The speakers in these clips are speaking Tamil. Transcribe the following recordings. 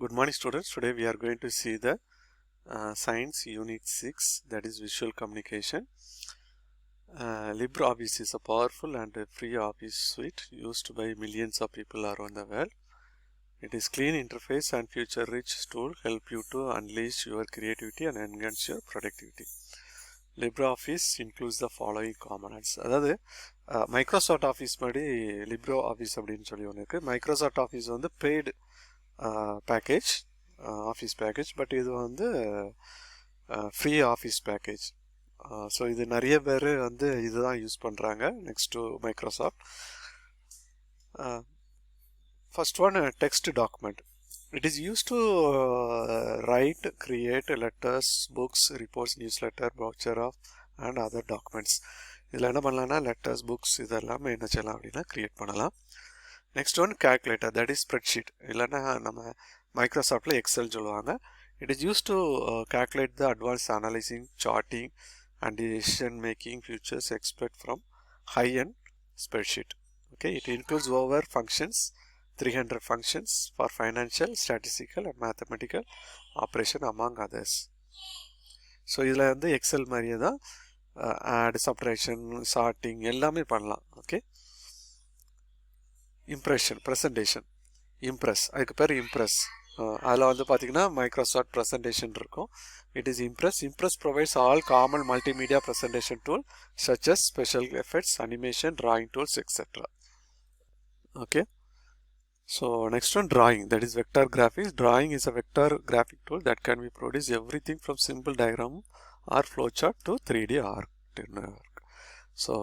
Good morning students. Today we are going to see the uh, Science Unit 6 that is Visual Communication. Uh, LibreOffice is a powerful and a free office suite used by millions of people around the world. It is clean interface and future rich tool help you to unleash your creativity and enhance your productivity. LibreOffice includes the following components அதாவது மைக்ரோசாஃப்ட் ஆஃபீஸ் மாதிரி லிப்ரோ ஆஃபீஸ் அப்படின்னு சொல்லி ஒன்று இருக்குது மைக்ரோசாஃப்ட் ஆஃபீஸ் வந்து paid package office package but இது வந்து ஃப்ரீ ஆஃபீஸ் பேக்கேஜ் ஸோ இது நிறைய பேர் வந்து இதுதான் யூஸ் பண்ணுறாங்க next to Microsoft first one text document it is use to write create letters books reports news letter brochure of and other documents இதில் என்ன பண்ணலாம்னா லெட்டர்ஸ் புக்ஸ் இதெல்லாமே என்ன செய்யலாம் அப்படின்னா க்ரியேட் பண்ணலாம். Next one calculator that is spreadsheet இல்லைன்னா நம்ம மைக்ரோசாஃப்டில் எக்ஸல் சொல்லுவாங்க. It is use to calculate the advance analysing charting and decision making futures expect from high and spreadsheet okay it includes over functions three hundred functions for financial statistical and mathematical operation among others so இதில் வந்து எக்ஸல் மாதிரியே தான் ஆட் சப்ரேஷன் சார்ட்டிங் எல்லாமே பண்ணலாம். ஓகே இம்ப்ரெஷன் ப்ரெசன்டேஷன் இம்ப்ரெஸ் அதுக்கு பேர் இம்ப்ரெஸ் அதில் வந்து பார்த்தீங்கன்னா மைக்ரோசாஃப்ட் ப்ரெசன்டேஷன் இருக்கும் it is Impress Impress provides all common multimedia presentation tool such as special effects animation drawing tools etcetera okay so next one drawing that is vector graphics drawing is a vector graphic tool that can be produce everything from simple diagram or flowchart to 3d arc so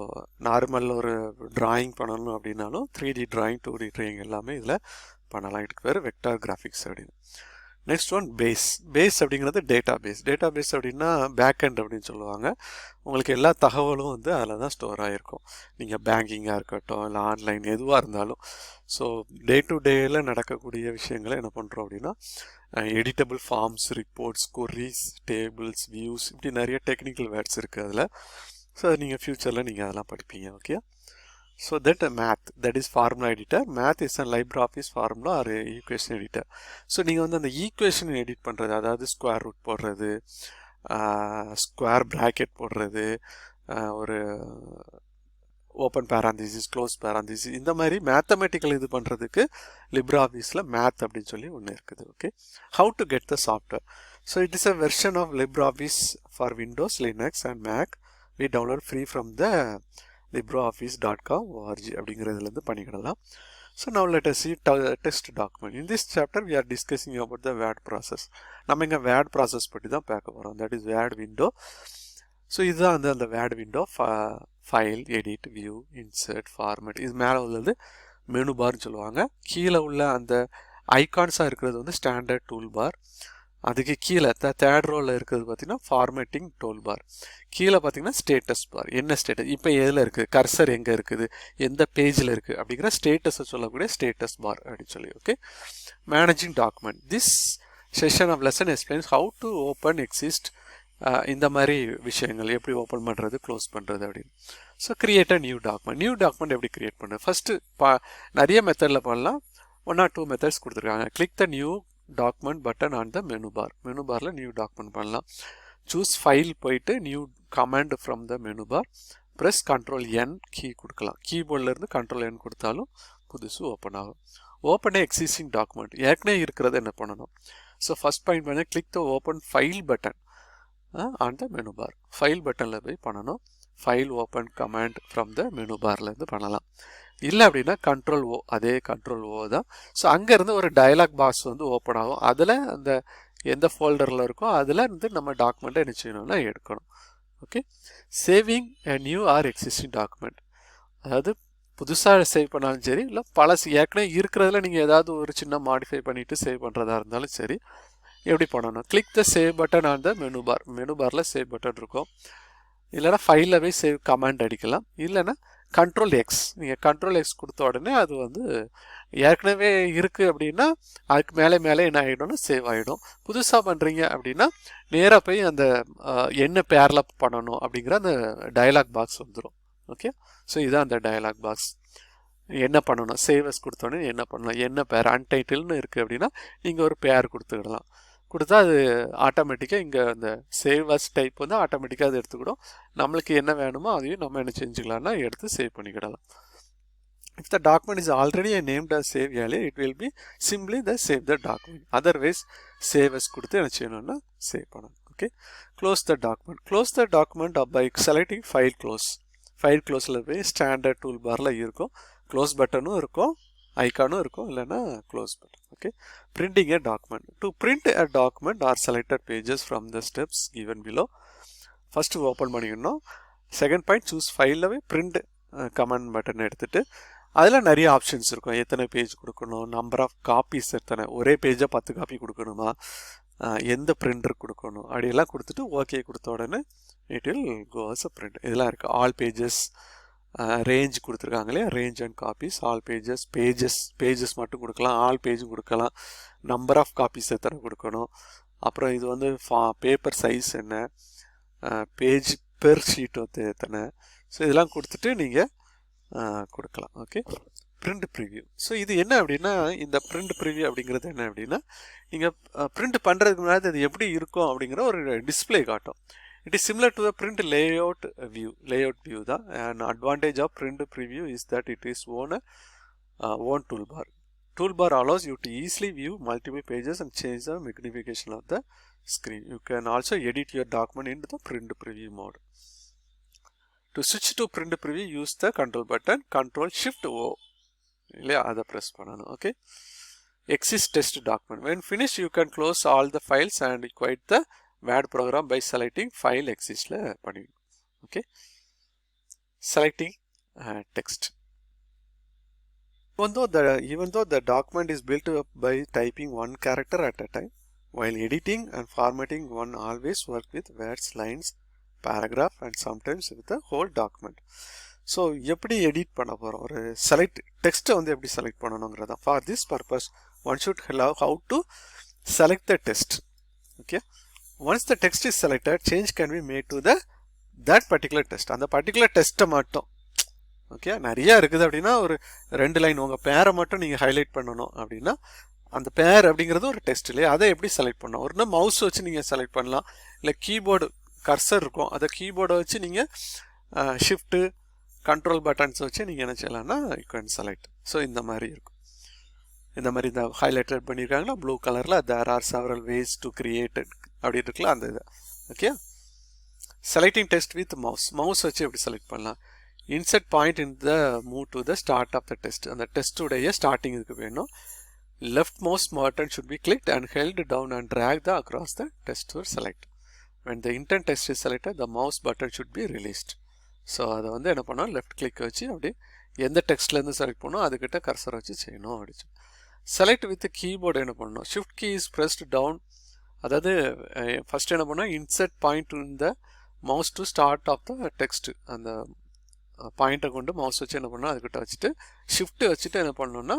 normal ஒரு டிராயிங் பண்ணணும் அப்படின்னாலும் three D drawing two D drawing எல்லாமே இதில் பண்ணலாம். இதுக்கு பேர் வெக்டார் கிராஃபிக்ஸ் அப்படின்னு. நெக்ஸ்ட் ஒன் பேஸ் பேஸ் அப்படிங்கிறது டேட்டா பேஸ் டேட்டா பேஸ் அப்படின்னா பேக் அண்ட் அப்படின்னு சொல்லுவாங்க. உங்களுக்கு எல்லா தகவலும் வந்து அதில் தான் ஸ்டோர் ஆகிருக்கும் நீங்கள் பேங்கிங்காக இருக்கட்டும் இல்லை ஆன்லைன் எதுவாக இருந்தாலும். ஸோ டே டு டேயில் நடக்கக்கூடிய விஷயங்களை என்ன பண்ணுறோம் அப்படின்னா editable forms reports queries tables views இப்படி நிறைய டெக்னிக்கல் வேர்ட்ஸ் இருக்குது அதில். ஸோ நீங்கள் ஃப்யூச்சரில் நீங்கள் அதெல்லாம் படிப்பீங்க okay so that math that is formula editor math is a library office formula ஒரு ஈக்குவேஷன் எடிட்டர் ஸோ நீங்கள் வந்து அந்த ஈக்குவேஷன் எடிட் பண்ணுறது அதாவது ஸ்கொயர் ரூட் போடுறது ஸ்கொயர் ப்ராக்கெட் போடுறது ஒரு ஓப்பன் பேராந்திசிஸ் க்ளோஸ் பேராந்திசிஸ் இந்த மாதிரி மேத்தமெட்டிக்கல் இது பண்ணுறதுக்கு லிப்ரா ஆஃபீஸில் மேத் அப்படின்னு சொல்லி ஒன்று இருக்குது okay how to get the software so it is a version of Libre Office for Windows Linux and Mac we download free from the Libre Office dot com org அப்படிங்கிறதுலேருந்து பண்ணிக்கிடலாம். So now let see test document in this chapter we are discussing about the word process நம்ம இங்கே வேட் ப்ராசஸ் பற்றி தான் பார்க்க போகிறோம் that is word window so இதுதான் வந்து அந்த word window file edit view insert format இது மேலே உள்ளது மெனு பார்னு சொல்லுவாங்க. கீழே உள்ள அந்த ஐகான்ஸாக இருக்கிறது வந்து ஸ்டாண்டர்ட் டூல் பார் அதுக்கு கீழே த தேர்ட் ரோவில் இருக்கிறது பார்த்தீங்கன்னா ஃபார்மேட்டிங் டோல் பார் கீழே பார்த்தீங்கன்னா ஸ்டேட்டஸ் பார் என்ன ஸ்டேட்டஸ் இப்போ எதில் இருக்குது கர்சர் எங்கே இருக்குது? எந்த பேஜில் இருக்குது அப்படிங்கிற ஸ்டேட்டஸை சொல்லக்கூடிய ஸ்டேட்டஸ் பார் அப்படின்னு சொல்லி okay managing document this session of lesson explains how to open exist இந்த மாதிரி விஷயங்கள். எப்படி ஓப்பன் பண்ணுறது க்ளோஸ் பண்ணுறது அப்படின்னு. So create a new document new document எப்படி கிரியேட் பண்ணுறது ஃபஸ்ட்டு பா நிறைய மெத்தடில் பண்ணலாம். ஒன் ஆர் டூ மெத்தட்ஸ் கொடுத்துருக்காங்க. Click the new document button on the menu bar menu பாரில் நியூ டாக்குமெண்ட் பண்ணலாம். சூஸ் ஃபைல் போயிட்டு new command from the menu bar press control N key கொடுக்கலாம். கீபோர்ட்லேருந்து கண்ட்ரோல் என் கொடுத்தாலும் புதுசு ஓப்பன் ஆகும். ஓப்பன் எக்ஸிஸ்டிங் டாக்குமெண்ட் ஏற்கனவே இருக்கிறத என்ன பண்ணணும்? ஸோ ஃபஸ்ட் பாயிண்ட் பண்ண click the open file button on the menu bar file பட்டனில் போய் பண்ணணும். File open command from the menu பார்லேருந்து பண்ணலாம். இல்லை அப்படின்னா கண்ட்ரோல் ஓ அதே கண்ட்ரோல் ஓ தான். ஸோ அங்கேருந்து ஒரு டயலாக் பாக்ஸ் வந்து ஓப்பன் ஆகும். அதில் அந்த எந்த ஃபோல்டரில் இருக்கோ அதில் இருந்து நம்ம டாக்குமெண்ட்டை என்ன செய்யணும்னா எடுக்கணும். Okay saving a new or existing document அதாவது புதுசாக சேவ் பண்ணாலும் சரி இல்லை பழசு ஏற்கனவே இருக்கிறதுல நீங்கள் ஏதாவது ஒரு சின்ன மாடிஃபை பண்ணிவிட்டு சேவ் பண்ணுறதா இருந்தாலும் சரி எப்படி பண்ணணும்? Click the save button on the menu bar menu பாரில் சேவ் பட்டன் இருக்கும். இல்லைனா ஃபைலில் போய் சேவ் கமாண்ட் அடிக்கலாம். இல்லைன்னா கண்ட்ரோல் எக்ஸ் நீங்கள் கண்ட்ரோல் எக்ஸ் கொடுத்த உடனே அது வந்து ஏற்கனவே இருக்குது அப்படின்னா அதுக்கு மேலே மேலே என்ன ஆகிடும்னா சேவ் ஆகிடும் புதுசாக பண்ணுறீங்க அப்படின்னா நேராக போய் அந்த என்ன பேரில் பண்ணணும் அப்படிங்கிற அந்த டயலாக் பாக்ஸ் வந்துடும் ஓகே ஸோ இதுதான் அந்த டயலாக் பாக்ஸ் என்ன பண்ணணும்? சேவஸ் கொடுத்தோன்னே என்ன பண்ணலாம்? என்ன பேர் அன்டைட்டில்னு இருக்குது அப்படின்னா நீங்கள் ஒரு பேர் கொடுத்துக்கிடலாம் கொடுத்தா அது ஆட்டோமேட்டிக்காக இங்கே அந்த சேவஸ் டைப் வந்து ஆட்டோமேட்டிக்காக அது எடுத்துக்கிடும். நம்மளுக்கு என்ன வேணுமோ அதையும் நம்ம என்ன செஞ்சுக்கலாம்னா எடுத்து சேவ் பண்ணிக்கிடலாம். If the document is already named as save earlier it will be simply the save the document. Otherwise save as கொடுத்து என்ன செய்யணும்னா சேவ் பண்ணணும். Okay close the document close the document by selecting file close file க்ளோஸில் போய் ஸ்டாண்டர்ட் டூல் பாரில் இருக்கும். க்ளோஸ் பட்டனும் இருக்கும். ஐக்கானும் இருக்கும் இல்லைன்னா close button okay printing a document to print a document or selected pages from the steps given below first open பண்ணிக்கணும். செகண்ட் பாயிண்ட் சூஸ் ஃபைலவே பிரிண்ட் கமெண்ட் பட்டன் எடுத்துகிட்டு அதில் நிறைய ஆப்ஷன்ஸ் இருக்கும். எத்தனை பேஜ் கொடுக்கணும் நம்பர் ஆஃப் காப்பீஸ் எத்தனை ஒரே பேஜாக பத்து காப்பி கொடுக்கணுமா uh, எந்த பிரிண்டர் கொடுக்கணும் அப்படியெல்லாம் கொடுத்துட்டு ஓகே கொடுத்த உடனே it will goes a print இதெல்லாம் இருக்குது ஆல் பேஜஸ் ரேஞ்ச் கொடுத்துருக்காங்க இல்லையா? Range and copies all pages pages pages மட்டும் கொடுக்கலாம். ஆல் பேஜும் கொடுக்கலாம். நம்பர் ஆஃப் காப்பீஸ் எத்தனை கொடுக்கணும்? அப்புறம் இது வந்து ஃபா பேப்பர் சைஸ் என்ன? பேஜ் பெர் ஷீட் வந்து எத்தனை? ஸோ இதெல்லாம் கொடுத்துட்டு நீங்கள் கொடுக்கலாம். ஓகே பிரிண்ட் ப்ரிவ்யூ ஸோ இது என்ன அப்படின்னா இந்த பிரிண்ட் ப்ரிவ்யூ அப்படிங்கிறது என்ன அப்படின்னா நீங்கள் பிரிண்ட் பண்ணுறதுக்கு முன்னாடி அது எப்படி இருக்கும் அப்படிங்கிற ஒரு டிஸ்ப்ளே காட்டும். It is similar to the print layout view layout view தான் and advantage of print preview is that it is own own tool bar tool bar allows you to easily view multiple pages and change the magnification of the screen. You can also edit your document into the print preview mode. To switch to print preview, use the control button, control shift O. இல்லையா அதை ப்ரெஸ் பண்ணணும் okay exit test document when finish you can close all the files and quit the Word program by selecting file எக்ஸிஸ்டில் பண்ணிக்கணும் okay selecting text even though the even though the document is built up by typing one character at a time while editing and formatting one always work with words lines paragraph and sometimes with the whole document so எப்படி எடிட் பண்ண போகிறோம் ஒரு செலக்ட் டெக்ஸ்ட்டை வந்து எப்படி select பண்ணணுங்கிறதா for this purpose one should love how to select the test okay once the text is selected change can be made to the that particular test அந்த பர்டிகுலர் டெஸ்ட்டை மட்டும். ஓகே நிறைய இருக்குது அப்படின்னா ஒரு ரெண்டு லைன் உங்கள் பேரை மட்டும் நீங்கள் ஹைலைட் பண்ணணும் அப்படின்னா அந்த பேர் அப்படிங்கிறது ஒரு டெஸ்ட் இல்லையா? அதை எப்படி செலக்ட் பண்ணணும்? ஒரு மவுஸ் வச்சு நீங்கள் செலக்ட் பண்ணலாம். இல்லை கீபோர்டு கர்சர் இருக்கும். அதை கீபோர்டை வச்சு நீங்கள் ஷிஃப்ட்டு கண்ட்ரோல் பட்டன்ஸ் வச்சு நீங்கள் என்ன செய்யலாம்னா யூ கேன் செலக்ட் ஸோ இந்த மாதிரி இருக்கும். இந்த மாதிரி இந்த ஹைலைட்டட் பண்ணியிருக்காங்கன்னா ப்ளூ கலரில் there are several ways to created அப்படின்னு இருக்கலாம் அந்த இது. Okay selecting test with mouse mouse வச்சு எப்படி செலக்ட் பண்ணலாம்? Insert point in the move to the start of the test அந்த டெஸ்ட்டுடைய ஸ்டார்டிங் இதுக்கு வேணும். Left mouse button should be clicked and held down and track the across the test ஒரு select and the intent test is selected the mouse button should be released so அதை வந்து என்ன பண்ணோம் லெஃப்ட் கிளிக் வச்சு அப்படியே எந்த டெக்ஸ்ட்லேருந்து செலக்ட் பண்ணோம் அதுக்கிட்ட கர்சர் வச்சு செய்யணும். அப்படின்னு செலக்ட் வித் கீபோர்டு என்ன பண்ணணும்? Shift key is pressed down அதாவது ஃபஸ்ட் என்ன பண்ணால் insert point in the mouse to start of the text அந்த பாயிண்ட்டை கொண்டு மவுஸ் வச்சு என்ன பண்ணால் அதுக்கிட்ட வச்சுட்டு ஷிஃப்ட்டு வச்சுட்டு என்ன பண்ணணும்னா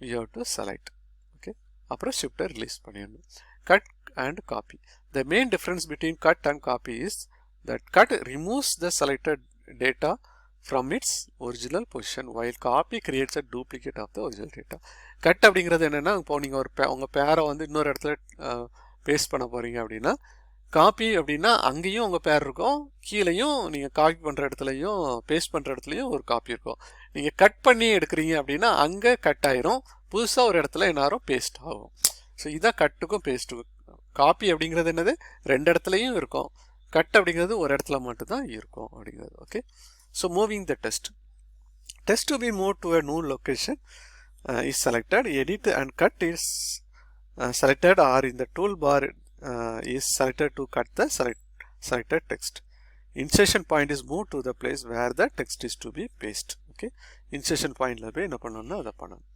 you have to select okay அப்புறம் ஷிஃப்ட்டை ரிலீஸ் பண்ணிடணும். Cut and copy the main difference between cut and copy is that cut removes the selected data from its original position while copy creates a duplicate of the original data cut அப்படிங்கிறது என்னென்னா இப்போ நீங்கள் ஒரு பே உங்கள் பேரை வந்து இன்னொரு இடத்துல பேஸ்ட் பண்ண போகிறீங்க அப்படின்னா காப்பி அப்படின்னா அங்கேயும் உங்கள் பேர் இருக்கும். கீழேயும் நீங்கள் காப்பி பண்ணுற இடத்துலையும் பேஸ்ட் பண்ணுற இடத்துலையும் ஒரு காப்பி இருக்கும். நீங்கள் கட் பண்ணி எடுக்கிறீங்க அப்படின்னா அங்கே கட் ஆயிரும். புதுசாக ஒரு இடத்துல என்னாரும் பேஸ்ட் ஆகும். ஸோ இதான் கட்டுக்கும் பேஸ்ட்டுக்கும் காப்பி அப்படிங்கிறது என்னது? ரெண்டு இடத்துலையும் இருக்கும். கட் அப்படிங்கிறது ஒரு இடத்துல மட்டும்தான் இருக்கும் அப்படிங்கிறது. Okay so moving the test test to be move to a new location is selected edit and cut is selected or இந்த tool bar uh, is selected to cut the select, selected text. Insertion point is moved to the place where the text is to be pasted. Okay. Insertion point போய் என்ன பண்ணணும்னா அதை பண்ணணும்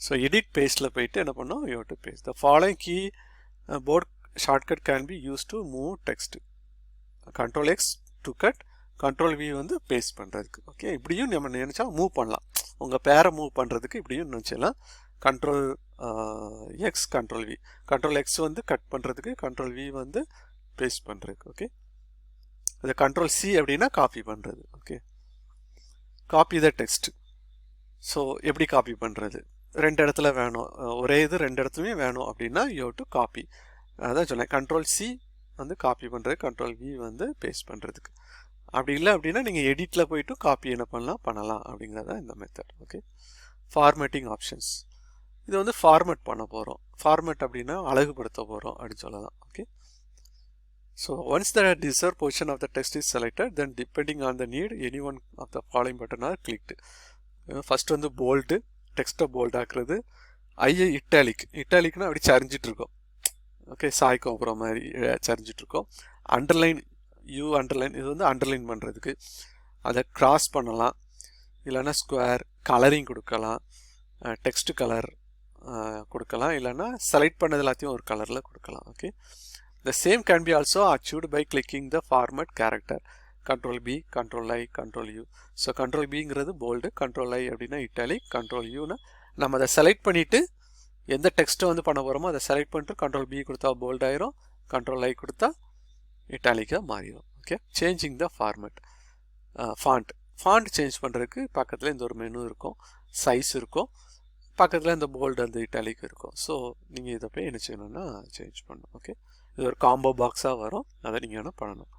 ஸோ எடிட் பேஸ்டில் போயிட்டு என்ன பண்ணோம் you to paste the following keyboard shortcut can be use to move text control X to cut control V வந்து பேஸ்ட் பண்ணுறதுக்கு ஓகே இப்படியும் நம்ம நினச்சா மூவ் பண்ணலாம் உங்கள் பேரை மூவ் பண்ணுறதுக்கு இப்படியும் நினச்சலாம் control X control V control X வந்து கட் பண்ணுறதுக்கு கண்ட்ரோல் வி வந்து பேஸ்ட் பண்ணுறதுக்கு ஓகே அது கண்ட்ரோல் சி அப்படின்னா காப்பி பண்ணுறது okay copy the text so எப்படி காப்பி பண்ணுறது ரெண்டு இடத்துல வேணும் ஒரே இது ரெண்டு இடத்துலையுமே வேணும் அப்படின்னா யூ டு காப்பி அதான் சொன்னேன் கண்ட்ரோல் சி வந்து காப்பி பண்ணுறது கண்ட்ரோல் வி வந்து பேஸ்ட் பண்ணுறதுக்கு அப்படி இல்லை அப்படின்னா நீங்கள் எடிட்டில் போயிட்டு காப்பி என்ன பண்ணலாம் பண்ணலாம் அப்படிங்கிறத இந்த மெத்தட் ஓகே ஃபார்மேட்டிங் ஆப்ஷன்ஸ் இது வந்து ஃபார்மேட் பண்ண போகிறோம் ஃபார்மேட் அப்படின்னா அழகுபடுத்த போகிறோம் அப்படின்னு சொல்லலாம். Okay so once the deserve position of the test is selected then depending on the need any one of the following button are clicked first வந்து போல்டு டெக்ஸ்ட்டை போல்ட் ஆக்குறது. ஐஏ இட்டாலிக் இட்டாலிக்னா அப்படி சரிஞ்சிட்ருக்கோம் ஓகே சாய் கோபுரம் மாதிரி சரிஞ்சிட்ருக்கோம் அண்டர்லைன் யூ அண்டர்லைன் இது வந்து அண்டர்லைன் பண்ணுறதுக்கு அதை க்ராஸ் பண்ணலாம். இல்லைன்னா ஸ்கொயர் கலரிங் கொடுக்கலாம். டெக்ஸ்ட் கலர் கொடுக்கலாம். இல்லைன்னா செலக்ட் பண்ணது எல்லாத்தையும் ஒரு கலரில் கொடுக்கலாம். Okay the same can be also achieved by clicking the format character control B control I control U so control பிங்கிறது போல்டு கண்ட்ரோல் ஐ அப்படின்னா இட்டாலிக் கண்ட்ரோல் யூனா நம்ம அதை செலக்ட் பண்ணிவிட்டு எந்த டெக்ஸ்ட்டை வந்து பண்ண போகிறோமோ அதை செலக்ட் பண்ணிட்டு கண்ட்ரோல் பி கொடுத்தா போல்ட் ஆயிரும் கண்ட்ரோல் ஐ கொடுத்தா இட்டாலிக்காக மாறிடும் okay changing the format font font change பண்ணுறதுக்கு பக்கத்தில் இந்த ஒரு மெனு இருக்கும். சைஸ் இருக்கும். பக்கத்தில் இந்த போல்டு அந்த இட்டாலிக் இருக்கும் ஸோ நீங்கள் இதை போய் என்ன செய்யணும்னா சேஞ்ச் பண்ணணும் ஓகே இது ஒரு காம்போ பாக்ஸாக வரும் அதை நீங்கள் என்ன பண்ணணும்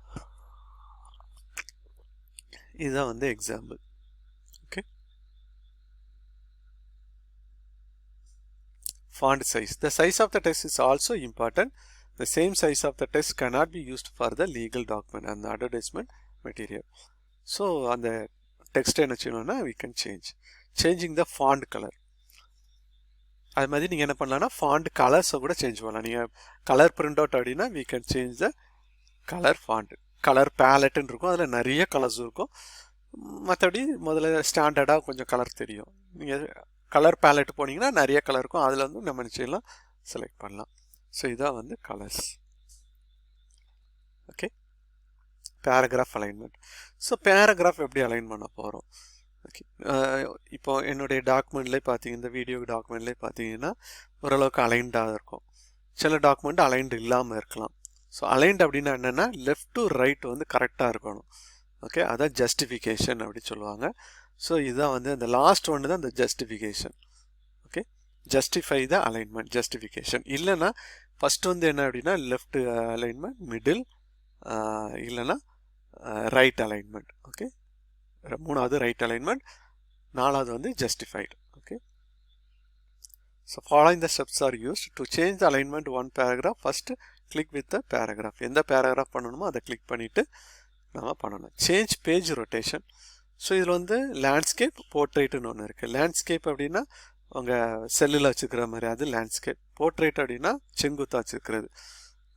இதுதான் வந்து example okay font size the size of the text is also important the same size of the text cannot be used for the legal document and the advertisement material so அந்த text என்ன செய்யணும்னா we can change changing the font color அது மாதிரி நீங்கள் என்ன பண்ணலாம்னா ஃபாண்ட் கலர்ஸை கூட சேஞ்ச் பண்ணலாம். நீங்கள் கலர் பிரிண்ட் அவுட் அப்படின்னா we can change the colour font colour பேலட்டுன்னு இருக்கும். அதில் நிறைய கலர்ஸ் இருக்கும். மற்றபடி முதல்ல ஸ்டாண்டர்டாக கொஞ்சம் கலர் தெரியும். நீங்கள் கலர் பேலட் போனீங்கன்னா நிறைய கலர் இருக்கும். அதில் வந்து நம்ம நிச்சயம்லாம் செலக்ட் பண்ணலாம். ஸோ இதான் வந்து colours okay paragraph alignment so paragraph எப்படி அலைன் பண்ண போகிறோம் இப்போ என்னுடைய டாக்குமெண்ட்லேயே பார்த்தீங்க இந்த வீடியோ டாக்குமெண்ட்லேயே பார்த்தீங்கன்னா ஓரளவுக்கு அலைன்டாக இருக்கும். சில டாக்குமெண்ட் அலைன்டு இல்லாமல் இருக்கலாம். ஸோ அலைன்ட் அப்படின்னா என்னென்னா லெஃப்ட் டு ரைட் வந்து கரெக்டாக இருக்கணும். ஓகே அதான் ஜஸ்டிஃபிகேஷன் அப்படி சொல்லுவாங்க. ஸோ இதுதான் வந்து அந்த லாஸ்ட் ஒன்று தான் அந்த justification okay justify the alignment justification இல்லைன்னா ஃபஸ்ட் வந்து என்ன அப்படின்னா லெஃப்ட் அலைன்மெண்ட் மிடில் இல்லைன்னா ரைட் அலைன்மெண்ட் ஓகே மூணாவது ரைட் அலைன்மெண்ட் நாலாவது வந்து justified okay so following the steps are used to change the alignment one paragraph first click with the paragraph எந்த பேராகிராஃப் பண்ணணுமோ அதை கிளிக் பண்ணிவிட்டு நம்ம பண்ணணும். சேஞ்ச் பேஜ் ரொட்டேஷன் ஸோ இதில் வந்து லேண்ட்ஸ்கேப் போர்ட்ரேட்டுன்னு ஒன்று இருக்குது லேண்ட்ஸ்கேப் அப்படின்னா உங்கள் செல்லில் வச்சுக்கிற மாதிரி அது லேண்ட்ஸ்கேப் போர்ட்ரேட் அப்படின்னா செங்குத்தா வச்சுருக்கிறது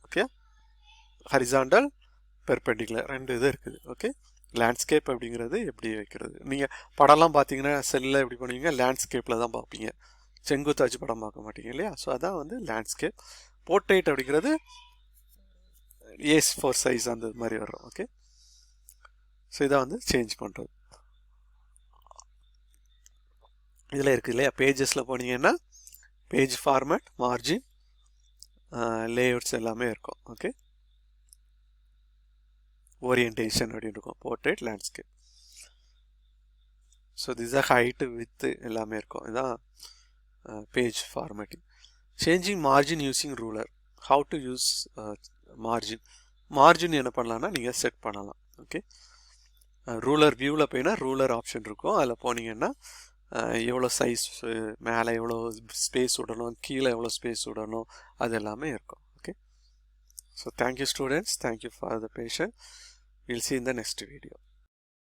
ஓகே ஹரிசாண்டல் பெர்பெண்டிகுலர் ரெண்டு இது இருக்குது ஓகே லேண்ட்ஸ்கேப் அப்படிங்கிறது எப்படி வைக்கிறது? நீங்கள் படம்லாம் பார்த்தீங்கன்னா செல்லில் எப்படி பண்ணுவீங்க? லேண்ட்ஸ்கேப்பில் தான் பார்ப்பீங்க செங்குத்தாச்சு படம் பார்க்க மாட்டீங்க இல்லையா? ஸோ அதான் வந்து லேண்ட்ஸ்கேப் போர்ட்ரேட் அப்படிங்கிறது ஏஸ் ஃபோர் சைஸ் அந்த மாதிரி வரும் ஓகே ஸோ இதை வந்து சேஞ்ச் பண்ணுறது இதில் இருக்குது இல்லையா? பேஜஸில் போனீங்கன்னா பேஜ் ஃபார்மேட் மார்ஜின் லேஅவுட்ஸ் எல்லாமே இருக்கும் ஓகே ஓரியன்டேஷன் அப்படின்னு இருக்கும். Portrait landscape so this height width எல்லாமே இருக்கும். இதுதான் page formatting changing margin using ruler how to use margin margin என்ன பண்ணலான்னா நீங்கள் செட் பண்ணலாம். ஓகே ரூலர் வியூவில் போயினா ரூலர் ஆப்ஷன் இருக்கும். அதில் போனீங்கன்னா எவ்வளோ சைஸ் மேலே எவ்வளோ ஸ்பேஸ் விடணும் கீழே எவ்வளோ ஸ்பேஸ் விடணும் அது எல்லாமே இருக்கும். Okay so thank you students thank you for the passion will see in the next video